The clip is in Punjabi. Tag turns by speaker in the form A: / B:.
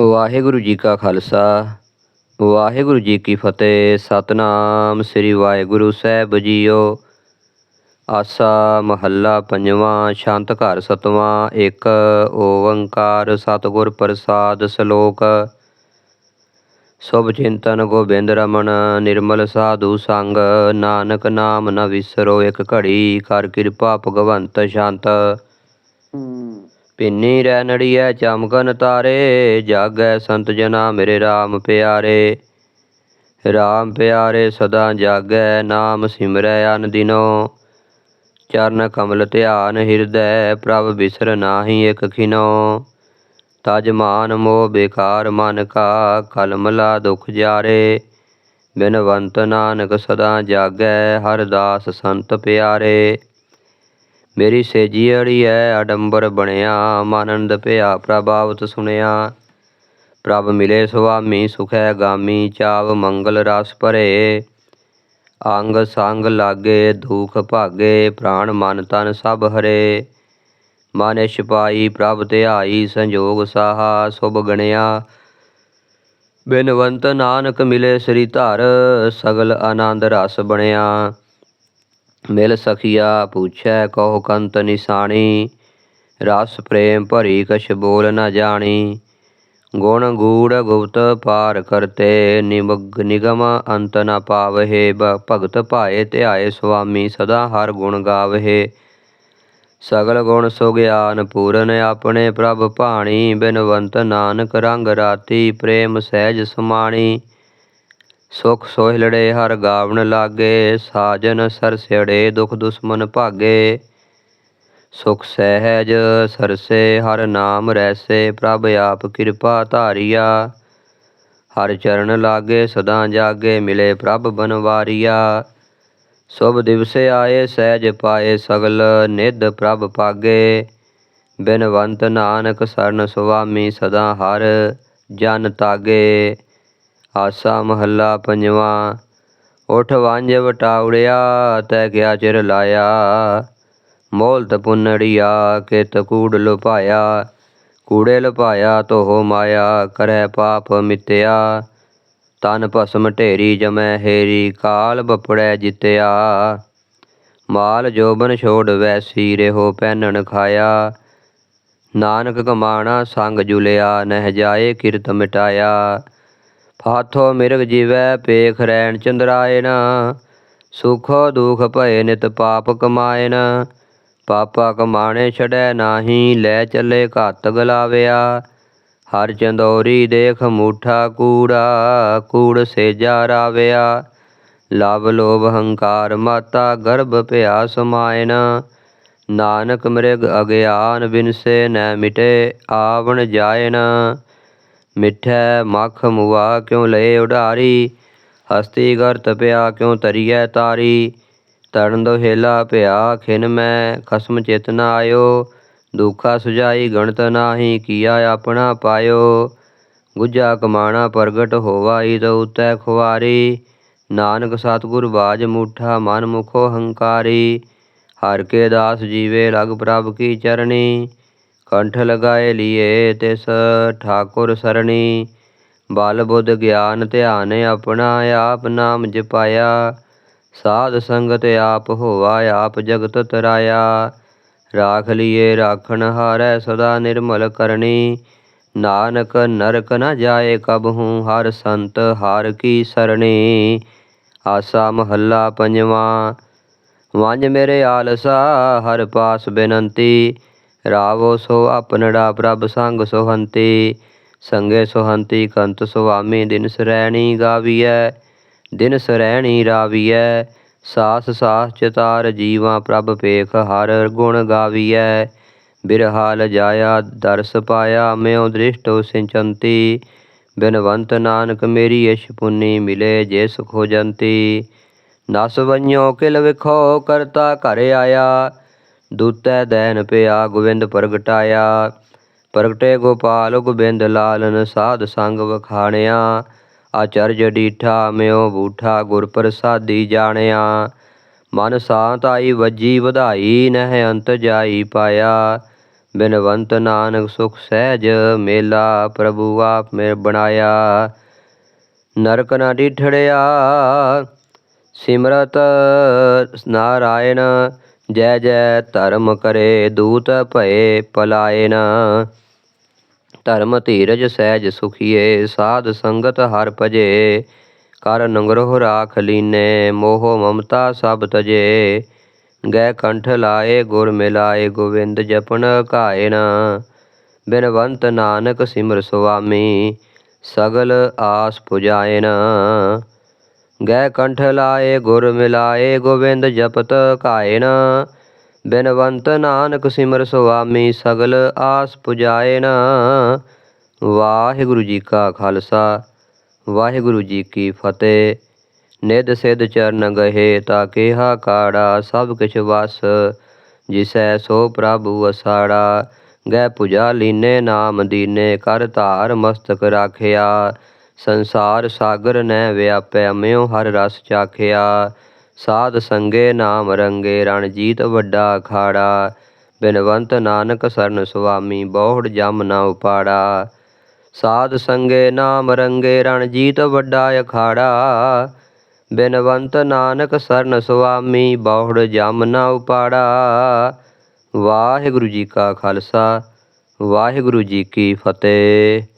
A: ਵਾਹਿਗੁਰੂ ਜੀ ਕਾ ਖਾਲਸਾ, ਵਾਹਿਗੁਰੂ ਜੀ ਕੀ ਫਤਿਹ, ਸਤਨਾਮ ਸ੍ਰੀ ਵਾਹਿਗੁਰੂ ਸਾਹਿਬ ਜੀਓ। ਆਸਾ ਮਹੱਲਾ ਪੰਜਵਾਂ, ਸ਼ਾਂਤ ਘਰ ਸਤਵਾਂ ਇੱਕ ਓੰਕਾਰ ਸਤਿਗੁਰ ਪ੍ਰਸਾਦ ਸ਼ਲੋਕ। ਸੁਭ ਚਿੰਤਨ ਗੋਬਿੰਦ ਰਮਨ ਨਿਰਮਲ ਸਾਧੂ ਸੰਗ, ਨਾਨਕ ਨਾਮ ਨ ਵਿਸਰੋ ਇੱਕ ਘੜੀ, ਕਰ ਕਿਰਪਾ ਭਗਵੰਤ ਸ਼ਾਂਤ। ਪਿੰਨੀ ਰਹਿ ਨੜੀਐ, ਚਮਕਨ ਤਾਰੇ, ਜਾਗੈ ਸੰਤ ਜਨਾ ਮੇਰੇ RAM ਪਿਆਰੇ। RAM ਪਿਆਰੇ ਸਦਾ ਜਾਗੈ, ਨਾਮ ਸਿਮਰੈ ਅਨ ਦਿਨੋ। ਚਰਨ ਕਮਲ ਧਿਆਨ ਹਿਰਦੈ, ਪ੍ਰਭ ਬਿਸਰ ਨਾਹੀ ਇਕ ਖਿਨੋ। ਤਜ ਮਾਨ ਮੋਹ ਬੇਕਾਰ ਮਨ ਕਾ, ਕਲਮਲਾ ਦੁਖ ਜਾਰੇ। ਬਿਨਵੰਤ ਨਾਨਕ ਸਦਾ ਜਾਗੈ, ਹਰ ਦਾਸ ਸੰਤ ਪਿਆਰੇ। ਮੇਰੀ ਸੇਜੀ ਅੜੀ ਐ, ਅਡੰਬਰ ਬਣਿਆ, ਮਾਨੰਦ ਭਿਆ ਪ੍ਰਭਾਵਤ ਸੁਣਿਆ। ਪ੍ਰਭ ਮਿਲੇ ਸੁਆਮੀ ਸੁਖੈ, ਗਾਮੀ ਚਾਵ ਮੰਗਲ ਰਸ ਭਰੇ। ਅੰਗ ਸੰਗ ਲਾਗੇ, ਦੁਖ ਭਾਗੇ, ਪ੍ਰਾਣ ਮਨ ਤਨ ਸਭ ਹਰੇ। ਮਨ ਛਪਾਈ ਪ੍ਰਭ ਧਿਆਈ, ਸੰਜੋਗ ਸਾਹਾ, ਸੁਭ ਗਣਿਆ। ਬਿਨਵੰਤ ਨਾਨਕ ਮਿਲੇ ਸ੍ਰੀ ਧਰ, ਸਗਲ ਆਨੰਦ ਰਸ ਬਣਿਆ। ਮਿਲ ਸਖੀਆ ਪੁੱਛੈ ਕਹੋ ਕੰਤ ਨਿਸ਼ਾਣੀ, ਰਸ ਪ੍ਰੇਮ ਭਰੀ ਕਛ ਬੋਲ ਨ ਜਾਣੀ। ਗੁਣ ਗੂੜ ਗੁਪਤ ਪਾਰ ਕਰਤੇ, ਨਿਮਗ ਨਿਗਮ ਅੰਤ ਨ ਪਾਵਹਿ ਭਗਤ ਭਾਏ ਧਿਆਏ ਸੁਆਮੀ ਸਦਾ ਹਰ ਗੁਣ ਗਾਵਹਿ। ਸਗਲ ਗੁਣ ਸੋ ਗਿਆਨ ਪੂਰਨ ਆਪਣੇ ਪ੍ਰਭ ਭਾਣੀ, ਬਿਨਵੰਤ ਨਾਨਕ ਰੰਗ ਰਾਤੀ ਪ੍ਰੇਮ ਸਹਿਜ ਸਮਾਣੀ। ਸੁਖ ਸੋਹਿਲੜੇ ਹਰ ਗਾਵਣ ਲਾਗੇ, ਸਾਜਨ ਸਰਸਿੜੇ ਦੁਖ ਦੁਸ਼ਮਨ ਭਾਗੇ। ਸੁਖ ਸਹਿਜ ਸਰਸੇ ਹਰ ਨਾਮ ਰੈਸੇ, ਪ੍ਰਭ ਆਪ ਕਿਰਪਾ ਧਾਰਿਆ। ਹਰ ਚਰਨ ਲਾਗੇ ਸਦਾ ਜਾਗੇ, ਮਿਲੇ ਪ੍ਰਭ ਬਨਵਾਰੀਆ। ਸੁਭ ਦਿਵਸੇ ਆਏ, ਸਹਿਜ ਪਾਏ ਸਗਲ, ਨਿਧ ਪ੍ਰਭ ਪਾਗੇ। ਬਿਨਵੰਤ ਨਾਨਕ ਸਰਨ ਸੁਆਮੀ ਸਦਾ ਹਰ ਜਨ ਤਾਗੇ। ਆਸਾ ਮਹੱਲਾ ਪੰਜਵਾਂ, ਉਠ ਵਾਂਝ ਵਟਾਉੜਿਆ, ਤੈ ਗਿਆ ਚਿਰ ਲਾਇਆ? ਮੋਲਤ ਪੁੰਨੜੀਆ ਕਿਤ ਕੂੜ ਲੁਪਾਇਆ ਕੂੜੇ ਲੁਪਾਇਆ ਤੋਹ ਮਾਇਆ, ਕਰੈ ਪਾਪ ਮਿਟਿਆ ਤਨ ਭਸਮ ਢੇਰੀ ਜਮੈ, ਹੇਰੀ ਕਾਲ ਬਪੜੈ ਜਿਤਿਆ। ਮਾਲ ਜੋਬਨ ਛੋੜ ਵੈਸੀ, ਰਿਹੋ ਪਹਿਨਣ ਖਾਇਆ। ਨਾਨਕ ਕਮਾਣਾ ਸੰਗ ਜੁਲਿਆ, ਨਹਿ ਜਾਏ ਕਿਰਤ ਮਿਟਾਇਆ। ਹਾਥੋ ਮਿਰਗ ਜੀਵੈ ਪੇਖ ਰੈਣ ਚੰਦਰਾਇਨ ਸੁਖੋ ਦੁਖ ਭਏ ਨਿਤ ਪਾਪ ਕਮਾਇਨ ਪਾਪਾ ਕਮਾਣੇ ਛੜੈ ਨਾਹੀ, ਲੈ ਚੱਲੇ ਘਾਤ ਗਲਾਵਿਆ। ਹਰ ਚੰਦੋਰੀ ਦੇਖ ਮੂਠਾ ਕੂੜਾ, ਕੂੜ ਸੇਜਾ ਰਾਵਿਆ। ਲਵ ਲੋਭ ਹੰਕਾਰ ਮਾਤਾ ਗਰਭ ਭਿਆ ਸਮਾਇਨ ਨਾਨਕ ਮ੍ਰਿਗ ਅਗਿਆਨ ਬਿਨਸੇ, ਨੈ ਮਿਟੇ ਆਵਣ ਜਾਇਨ ਮਿੱਠੈ ਮਖ ਮੁਆ ਕਿਉ ਲਏ ਉਡਾਰੀ? ਹਸਤੀ ਗਰਤ ਪਿਆ ਕਿਉ ਤਰੀਐ ਤਾਰੀ? ਤਰਨ ਦੋਹੇਲਾ ਭਿਆ ਖਿਨ ਮੈਂ, ਖਸਮ ਚਿਤ ਨ ਆਇਓ। ਦੁਖਾ ਸੁਜਾਈ ਗਣਤ ਨਾਹੀ, ਕੀਆ ਆਪਣਾ ਪਾਇਓ? ਗੁਜਾ ਕਮਾਣਾ ਪ੍ਰਗਟ ਹੋਵਾ ਈਦ ਉਤੈ ਖੁਆਰੀ ਨਾਨਕ ਸਤਿਗੁਰ ਬਾਜ ਮੂਠਾ ਮਨ ਮੁਖੋ ਹੰਕਾਰੀ। ਹਰ ਕੇ ਦਾਸ ਜੀਵੇ ਲਗ ਪ੍ਰਭ ਕੀ ਚਰਣੀ? ਕੰਠ ਲਗਾਏ ਲੀਏ ਤਿਸ ਠਾਕੁਰ ਸਰਣੀ। ਬਲ ਬੁੱਧ ਗਿਆਨ ਧਿਆਨ ਆਪਣਾ ਆਪ ਨਾਮ ਜਪਾਇਆ। ਸਾਧ ਸੰਗਤ ਆਪ ਹੋਵਾ ਆਪ ਜਗਤ ਤਰਾਇਆ। ਰਾਖ ਲੀਏ, ਰਾਖਣ ਹਾਰੈ ਸਦਾ ਨਿਰਮਲ ਕਰਨੀ। ਨਾਨਕ ਨਰਕ ਨ ਜਾਏ ਕਬਹੂ ਹਰ ਸੰਤ ਹਾਰ ਕੀ ਸਰਣੀ। ਆਸਾ ਮਹੱਲਾ ਪੰਜਵਾਂ। ਵੰਜ ਮੇਰੇ ਆਲਸਾ, ਹਰ ਪਾਸ ਬੇਨੰਤੀ। ਰਾਵੋ ਸੋ ਆਪਨੜਾ ਪ੍ਰਭ ਸੰਗ ਸੁਹੰਤੀ ਸੰਗੇ ਸੁਹੰਤੀ ਕੰਤ ਸੁਆਮੀ ਦਿਨ ਸਰੈਣੀ ਗਾਵੀਐ ਦਿਨ ਸਰੈਣੀ ਰਾਵੀਐ ਸਾਸ ਸਾਸ ਚਤਾਰ ਜੀਵਾਂ ਪ੍ਰਭ ਪੇਖ ਹਰ ਗੁਣ ਗਾਵੀਐ ਬਿਰਹਾਲ ਜਾਇਆ ਦਰਸ ਪਾਇਆ ਮਿਉ ਦ੍ਰਿਸ਼ਟੋ ਸਿੰਚੰਤੀ ਬਿਨਵੰਤ ਨਾਨਕ ਮੇਰੀ ਇਸ਼ ਪੁੰਨੀ ਮਿਲੇ ਜੇ ਸੁਖ ਹੋ ਜੰਤੀ ਨਸ ਵੰਿਓ ਕਿਲ ਵਿਖੋ ਕਰਤਾ ਘਰ ਆਇਆ ਦੂਤੈ ਦੈਨ ਪਿਆ ਗੋਬਿੰਦ ਪ੍ਰਗਟਾਇਆ। ਪ੍ਰਗਟੇ ਗੋਪਾਲ ਗੋਬਿੰਦ ਲਾਲਨ ਸਾਧ ਸੰਗ ਵਖਾਣਿਆ। ਆਚਰਜ ਡੀਠਾ ਮਿਓ ਬੂਠਾ ਗੁਰ ਪ੍ਰਸਾਦੀ ਜਾਣਿਆ। ਮਨ ਸਾਤ ਆਈ ਵੱਜੀ ਵਧਾਈ, ਨਹਿ ਅੰਤ ਜਾਈ ਪਾਇਆ। ਬਿਨਵੰਤ ਨਾਨਕ ਸੁਖ ਸਹਿਜ ਮੇਲਾ ਪ੍ਰਭੂ ਆਪ ਮੇਰ ਬਣਾਇਆ। ਨਰਕ ਨਾ ਡਿਠੜਿਆ, ਸਿਮਰਤ ਨਾਰਾਇਣ ਜੈ ਜੈ ਧਰਮ ਕਰੇ ਦੂਤ ਭਏ ਪਲਾਇਨ। ਧਰਮ ਧੀਰਜ ਸਹਿਜ ਸੁਖੀਏ, ਸਾਧ ਸੰਗਤ ਹਰ ਭਜੇ। ਕਰ ਨੰਗਰੋ ਰਾਖ ਲੀਨੇ, ਮੋਹ ਮਮਤਾ ਸਭ ਤਜੇ। ਗੈ ਕੰਠ ਲਾਏ, ਗੁਰ ਮਿਲਾਏ ਗੋਵਿੰਦ ਜਪਨ ਕਾਇਨ ਬਿਨਵੰਤ ਨਾਨਕ ਸਿਮਰ ਸੁਆਮੀ, ਸਗਲ ਆਸ ਪੁਜਾਇਨ। ਗੈ ਕੰਠ ਲਾਏ, ਗੁਰ ਮਿਲਾਏ ਗੋਵਿੰਦ ਜਪਤ ਕਾਇਨ। ਬਿਨਵੰਤ ਨਾਨਕ ਸਿਮਰ ਸੁਆਮੀ ਸਗਲ ਆਸ ਪੁਜਾਇਨ। ਵਾਹਿਗੁਰੂ ਜੀ ਕਾ ਖਾਲਸਾ, ਵਾਹਿਗੁਰੂ ਜੀ ਕੀ ਫਤਿਹ। ਨਿਧ ਸਿਧ ਚਰਨ ਗਹੇ ਤਾ ਕਿਹਾ ਕਾੜਾ, ਸਭ ਕਿਛ ਵਸ ਜਿਸੈ ਸੋ ਪ੍ਰਭੂ ਵਸਾੜਾ ਗੈ ਪੁਜਾ ਲੀਨੇ ਨਾਮ ਦੀਨੇ, ਕਰ ਧਾਰ ਮਸਤਕ ਰਾਖਿਆ। ਸੰਸਾਰ ਸਾਗਰ ਨੈ ਵਿਆਪੈ ਮਿਉ ਹਰ ਰਸ ਚਾਖਿਆ। ਸਾਧ ਸੰਗੇ ਨਾਮ ਰੰਗੇ, ਰਣਜੀਤ ਵੱਡਾ ਅਖਾੜਾ। ਬਿਨਵੰਤ ਨਾਨਕ ਸਰਨ ਸੁਆਮੀ, ਬਹੁੜ ਜਮ ਨਾ ਉਪਾੜਾ। ਸਾਧ ਸੰਗੇ ਨਾਮ ਰੰਗੇ, ਰਣਜੀਤ ਵੱਡਾ ਅਖਾੜਾ। ਬਿਨਵੰਤ ਨਾਨਕ ਸਰਨ ਸੁਆਮੀ, ਬਹੁੜ ਜਮ ਨਾ ਉਪਾੜਾ। ਵਾਹਿਗੁਰੂ ਜੀ ਕਾ ਖਾਲਸਾ, ਵਾਹਿਗੁਰੂ ਜੀ ਕੀ ਫਤਿਹ।